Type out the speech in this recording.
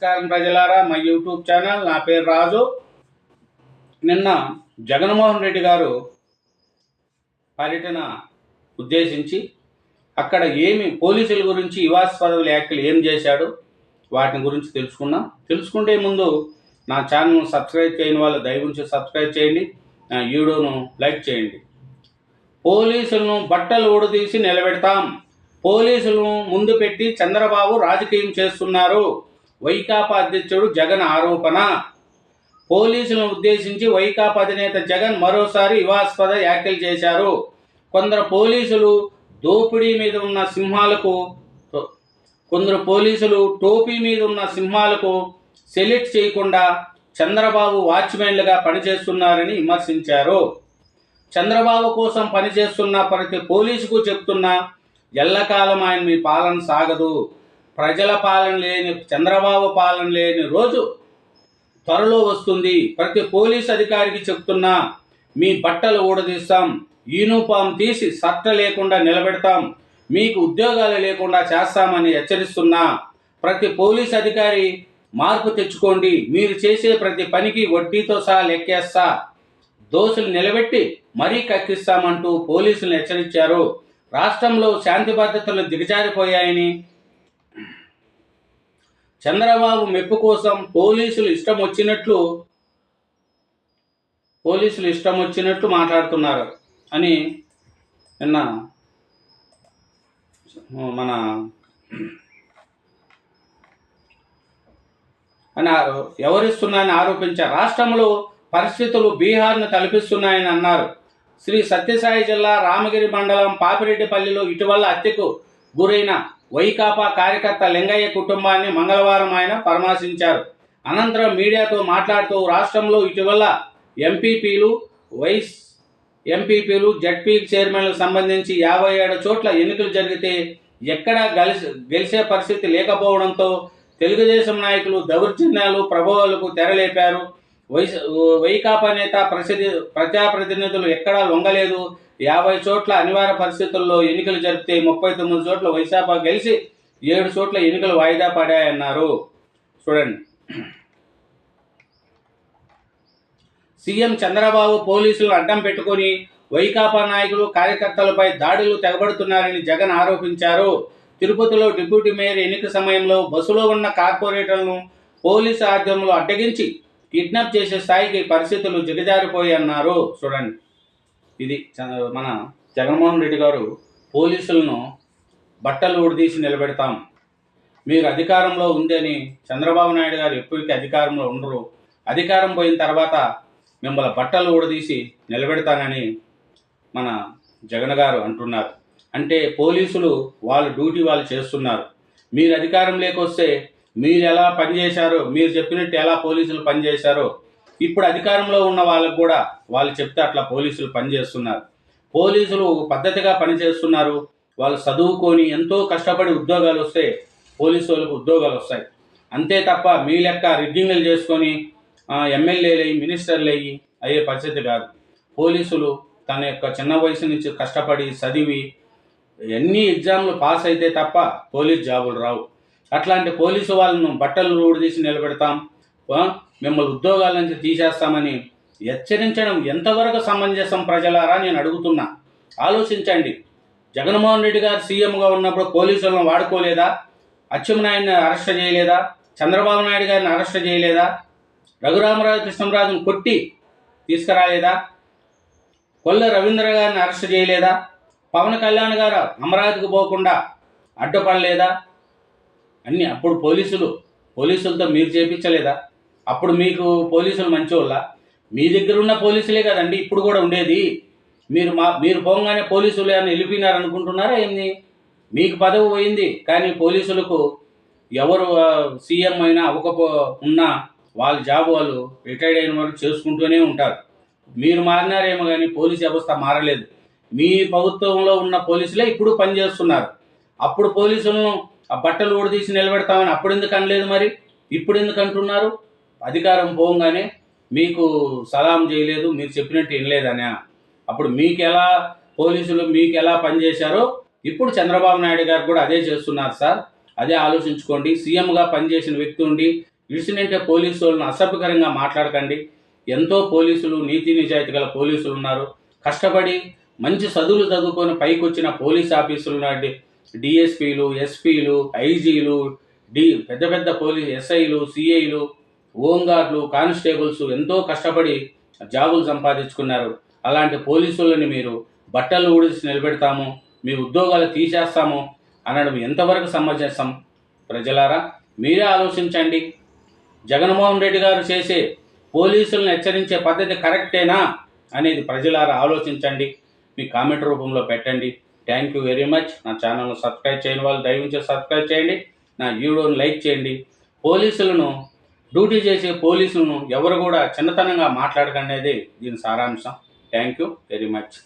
నమస్కారం ప్రజలారా మా యూట్యూబ్ ఛానల్ నా పేరు రాజు. నిన్న జగన్మోహన్ రెడ్డి గారు పర్యటన ఉద్దేశించి అక్కడ ఏమి పోలీసుల గురించి వివాస్పద వ్యాఖ్యలు ఏం చేశాడు వాటిని గురించి తెలుసుకున్నాం. తెలుసుకుంటే ముందు నా ఛానల్ సబ్స్క్రైబ్ చేయని వాళ్ళు దయవుంచి సబ్స్క్రైబ్ చేయండి నా వీడియోను లైక్ చేయండి. పోలీసులను బట్టలు ఊడదీసి నిలబెడతాం. పోలీసులను ముందు పెట్టి చంద్రబాబు రాజకీయం చేస్తున్నారు. వైకాపా అధ్యక్షుడు జగన్ ఆరోపణ. పోలీసులను ఉద్దేశించి వైకాపా అధినేత జగన్ మరోసారి వివాస్పద వ్యాఖ్యలు చేశారు. కొందరు పోలీసులు దోపిడీ మీద ఉన్న సింహాలకు కొందరు పోలీసులు టోపీ మీద ఉన్న సింహాలకు సెలెక్ట్ చేయకుండా చంద్రబాబు వాచ్మెన్లుగా పనిచేస్తున్నారని విమర్శించారు. చంద్రబాబు కోసం పనిచేస్తున్న ప్రతి పోలీసుకు చెప్తున్నా ఎల్లకాలం ఆయన మీ పాలన సాగదు. ప్రజల పాలన లేని చంద్రబాబు పాలన లేని రోజు త్వరలో వస్తుంది. ప్రతి పోలీస్ అధికారికి చెప్తున్నా మీ బట్టలు ఊడదీస్తాం యూనిఫామ్ తీసి సట్ట లేకుండా నిలబెడతాం మీకు ఉద్యోగాలు లేకుండా చేస్తామని హెచ్చరిస్తున్నా. ప్రతి పోలీస్ అధికారి మార్పు తెచ్చుకోండి. మీరు చేసే ప్రతి పనికి వడ్డీతో సహా లెక్కేస్తా. దోషులు నిలబెట్టి మరీ కక్కిస్తామంటూ పోలీసులు హెచ్చరించారు. రాష్ట్రంలో శాంతి భద్రతలు దిగజారిపోయాయని చంద్రబాబు మెప్పు కోసం పోలీసులు ఇష్టం వచ్చినట్లు పోలీసులు ఇష్టం వచ్చినట్లు మాట్లాడుతున్నారు అని నిన్న మన అని ఎవరిస్తున్నాయని ఆరోపించారు. రాష్ట్రంలో పరిస్థితులు బీహార్ను తలపిస్తున్నాయని అన్నారు. శ్రీ సత్యసాయి జిల్లా రామగిరి మండలం పాపిరెడ్డిపల్లిలో ఇటీవల హత్యకు గురైన వైకాపా కార్యకర్త లింగయ్య కుటుంబాన్ని మంగళవారం ఆయన పరామర్శించారు. అనంతరం మీడియాతో మాట్లాడుతూ రాష్ట్రంలో ఇటీవల ఎంపీపీలు వైస్ ఎంపీపీలు జడ్పీ చైర్మన్లకు సంబంధించి యాభై ఏడు చోట్ల ఎన్నికలు జరిగితే ఎక్కడా గెలిచి గెలిచే పరిస్థితి లేకపోవడంతో తెలుగుదేశం నాయకులు దౌర్జన్యాలు ప్రభావాలకు తెరలేపారు. వైస్ వైకాపా నేత ప్రసిద్ధి ప్రజాప్రతినిధులు ఎక్కడా లొంగలేదు. యాభై చోట్ల అనివార్య పరిస్థితుల్లో ఎన్నికలు జరిపితే ముప్పై తొమ్మిది చోట్ల వైసాపా గెలిచి ఏడు చోట్ల ఎన్నికలు వాయిదా పడాయన్నారు. చూడండి. సీఎం చంద్రబాబు పోలీసులు అడ్డం పెట్టుకొని వైకాపా నాయకులు కార్యకర్తలపై దాడులు తెగబడుతున్నారని జగన్ ఆరోపించారు. తిరుపతిలో డిప్యూటీ మేయర్ ఎన్నిక సమయంలో బస్సులో ఉన్న కార్పొరేటర్లను పోలీసు ఆధ్వర్యంలో అడ్డగించి కిడ్నాప్ చేసే స్థాయికి పరిస్థితులు దిగజారిపోయన్నారు చూడండి. ఇది మన జగన్మోహన్ రెడ్డి గారు పోలీసులను బట్టలు ఊడదీసి నిలబెడతాం. మీరు అధికారంలో ఉందని చంద్రబాబు నాయుడు గారు ఎప్పటికీ అధికారంలో ఉండరు. అధికారం పోయిన తర్వాత మిమ్మల్ని బట్టలు ఊడదీసి నిలబెడతానని మన జగన్ గారు అంటున్నారు. అంటే పోలీసులు వాళ్ళ డ్యూటీ వాళ్ళు చేస్తున్నారు. మీరు అధికారం లేకొస్తే మీరు ఎలా పనిచేశారో మీరు చెప్పినట్టు ఎలా పోలీసులు పనిచేశారో ఇప్పుడు అధికారంలో ఉన్న వాళ్ళకు కూడా వాళ్ళు చెప్తే అట్లా పోలీసులు పనిచేస్తున్నారు. పోలీసులు పద్ధతిగా పనిచేస్తున్నారు. వాళ్ళు చదువుకొని ఎంతో కష్టపడి ఉద్యోగాలు వస్తే పోలీసు వాళ్ళకు ఉద్యోగాలు వస్తాయి. అంతే తప్ప మీ లెక్క రిగ్గింగ్లు చేసుకొని ఎమ్మెల్యేలు అయ్యి మినిస్టర్లు అయ్యి అయ్యే పరిస్థితి కాదు. పోలీసులు తన యొక్క చిన్న వయసు నుంచి కష్టపడి చదివి ఎన్ని ఎగ్జామ్లు పాస్ అయితే తప్ప పోలీస్ జాబులు రావు. అట్లాంటి పోలీసు వాళ్ళను బట్టలు ఊడదీసి నిలబెడతాం. మిమ్మల్ని ఉద్యోగాల నుంచి తీసేస్తామని హెచ్చరించడం ఎంతవరకు సమంజసం ప్రజలారా నేను అడుగుతున్నా. ఆలోచించండి. జగన్మోహన్ రెడ్డి గారు సీఎంగా ఉన్నప్పుడు పోలీసులను వాడుకోలేదా? అచ్చెన్నాయుడిని అరెస్ట్ చేయలేదా? చంద్రబాబు నాయుడు గారిని అరెస్ట్ చేయలేదా? రఘురామరాజు కృష్ణరాజును కొట్టి తీసుకురాలేదా? కొల్ల రవీంద్ర గారిని అరెస్ట్ చేయలేదా? పవన్ కళ్యాణ్ గారు అమరావతికి పోకుండా అడ్డుపడలేదా? అన్ని అప్పుడు పోలీసులు పోలీసులతో మీరు చేపించలేదా? అప్పుడు మీకు పోలీసులు మంచోళ్ళ? మీ దగ్గర ఉన్న పోలీసులే కదండి ఇప్పుడు కూడా ఉండేది. మీరు మా మీరు పోగానే పోలీసులు అని వెళ్ళిపోయినారనుకుంటున్నారా ఏంది? మీకు పదవి పోయింది కానీ పోలీసులకు ఎవరు సీఎం అయినా అవ్వకపో ఉన్నా వాళ్ళ జాబ్ వాళ్ళు రిటైర్డ్ అయిన వాళ్ళు చేసుకుంటూనే ఉంటారు. మీరు మారినారేమో కానీ పోలీస్ వ్యవస్థ మారలేదు. మీ ప్రభుత్వంలో ఉన్న పోలీసులే ఇప్పుడు పనిచేస్తున్నారు. అప్పుడు పోలీసులను ఆ బట్టలు ఊడదీసి నిలబెడతామని అప్పుడు ఎందుకు అనలేదు మరి? ఇప్పుడు ఎందుకు అంటున్నారు? అధికారం పోగానే మీకు సలాం చేయలేదు మీరు చెప్పినట్టు వినలేదనే. అప్పుడు మీకు ఎలా పోలీసులు మీకు ఎలా పనిచేశారో ఇప్పుడు చంద్రబాబు నాయుడు గారు కూడా అదే చేస్తున్నారు సార్. అదే ఆలోచించుకోండి. సీఎంగా పనిచేసిన వ్యక్తి ఉండి ఇడిసినంటే పోలీసు వాళ్ళని అసభ్యకరంగా మాట్లాడకండి. ఎంతో పోలీసులు నీతి నిజాయితీ గల పోలీసులు ఉన్నారు. కష్టపడి మంచి చదువులు చదువుకొని పైకి వచ్చిన పోలీస్ ఆఫీసులు లాంటి డిఎస్పీలు ఎస్పీలు ఐజీలు డి పెద్ద పెద్ద పోలీస్ ఎస్ఐలు సిఐలు హోంగార్డులు కానిస్టేబుల్స్ ఎంతో కష్టపడి జాబులు సంపాదించుకున్నారు. అలాంటి పోలీసులని మీరు బట్టలు ఊడిసి నిలబెడతాము మీ ఉద్యోగాలు తీసేస్తాము అనడం ఎంతవరకు సమంజసం? ప్రజలారా మీరే ఆలోచించండి. జగన్మోహన్ రెడ్డి గారు చేసే పోలీసులను హెచ్చరించే పద్ధతి కరెక్టేనా అనేది ప్రజలారా ఆలోచించండి. మీ కామెంట్ రూపంలో పెట్టండి. థ్యాంక్ యూ వెరీ మచ్ నా ఛానల్ను సబ్స్క్రైబ్ చేయని వాళ్ళు దయవించి సబ్స్క్రైబ్ చేయండి. నా వీడియోని లైక్ చేయండి. పోలీసులను డ్యూటీ చేసే పోలీసులను ఎవరు కూడా చిన్నతనంగా మాట్లాడకనేది దీని సారాంశం. Thank you very much